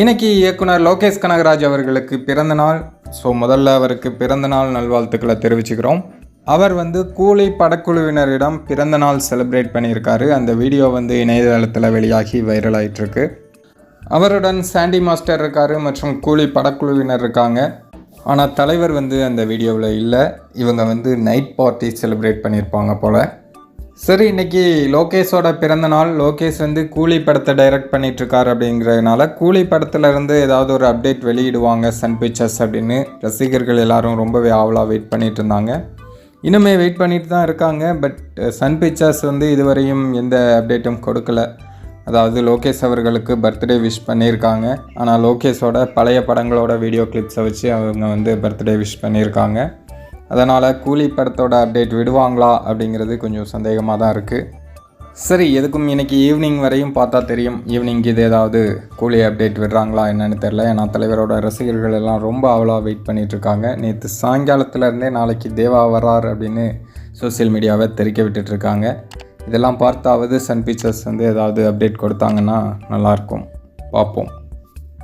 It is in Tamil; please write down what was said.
இன்னைக்கு இயக்குனர் லோகேஷ் கனகராஜ் அவர்களுக்கு பிறந்த நாள். ஸோ முதல்ல அவருக்கு பிறந்த நாள் நல்வாழ்த்துக்களை தெரிவிச்சுக்கிறோம். அவர் வந்து கூலி படக்குழுவினரிடம் பிறந்த நாள் செலிப்ரேட் பண்ணியிருக்காரு. அந்த வீடியோ வந்து இணையதளத்தில் வெளியாகி வைரல் ஆயிட்டிருக்கு. அவருடன் சாண்டி மாஸ்டர் இருக்காரு மற்றும் கூலி படக்குழுவினர் இருக்காங்க. ஆனால் தலைவர் வந்து அந்த வீடியோவில் இல்லை. இவங்க வந்து நைட் பார்ட்டி செலிப்ரேட் பண்ணியிருப்பாங்க போல். சரி இன்னைக்கு லோகேஷோட பிறந்த நாள். லோகேஷ் வந்து கூலி படத்தை டைரக்ட் பண்ணிட்டு அப்படிங்கிறதுனால கூலி படத்துலேருந்து ஏதாவது ஒரு அப்டேட் வெளியிடுவாங்க சன் பிக்சர்ஸ் அப்படின்னு. ரசிகர்கள் எல்லாரும் ரொம்பவே ஆவலாக வெயிட் பண்ணிகிட்டு இருந்தாங்க இன்னுமே வெயிட் பண்ணிட்டு தான் இருக்காங்க பட் சன் பிக்சர்ஸ் வந்து இதுவரையும் எந்த அப்டேட்டும் கொடுக்கல. அதாவது லோகேஷ் அவர்களுக்கு பர்த்டே விஷ் பண்ணியிருக்காங்க. ஆனால் லோகேஷோட பழைய படங்களோட வீடியோ கிளிப்ஸை வச்சு அவங்க வந்து பர்த்டே விஷ் பண்ணியிருக்காங்க. அதனால் கூலி படத்தோட அப்டேட் விடுவாங்களா அப்படிங்கிறது கொஞ்சம் சந்தேகமாக தான் இருக்குது சரி எதுக்கும் இன்னைக்கு ஈவினிங் வரையும் பார்த்தா தெரியும். ஈவினிங் இது ஏதாவது கூலி அப்டேட் விடுறாங்களா என்னென்னு தெரில ஏன்னா தலைவரோட ரசிகர்கள் எல்லாம் ரொம்ப அவ்வளோ வெயிட் பண்ணிகிட்ருக்காங்க நேற்று சாயங்காலத்துலேருந்தே நாளைக்கு தேவா வரார் அப்படின்னு சோஷியல் மீடியாவை தெரிக்க விட்டுட்டு இருக்காங்க. இதெல்லாம் பார்த்தாவது சன் பிக்சர்ஸ் வந்து ஏதாவது அப்டேட் கொடுத்தாங்கன்னா நல்லாயிருக்கும் பார்ப்போம்.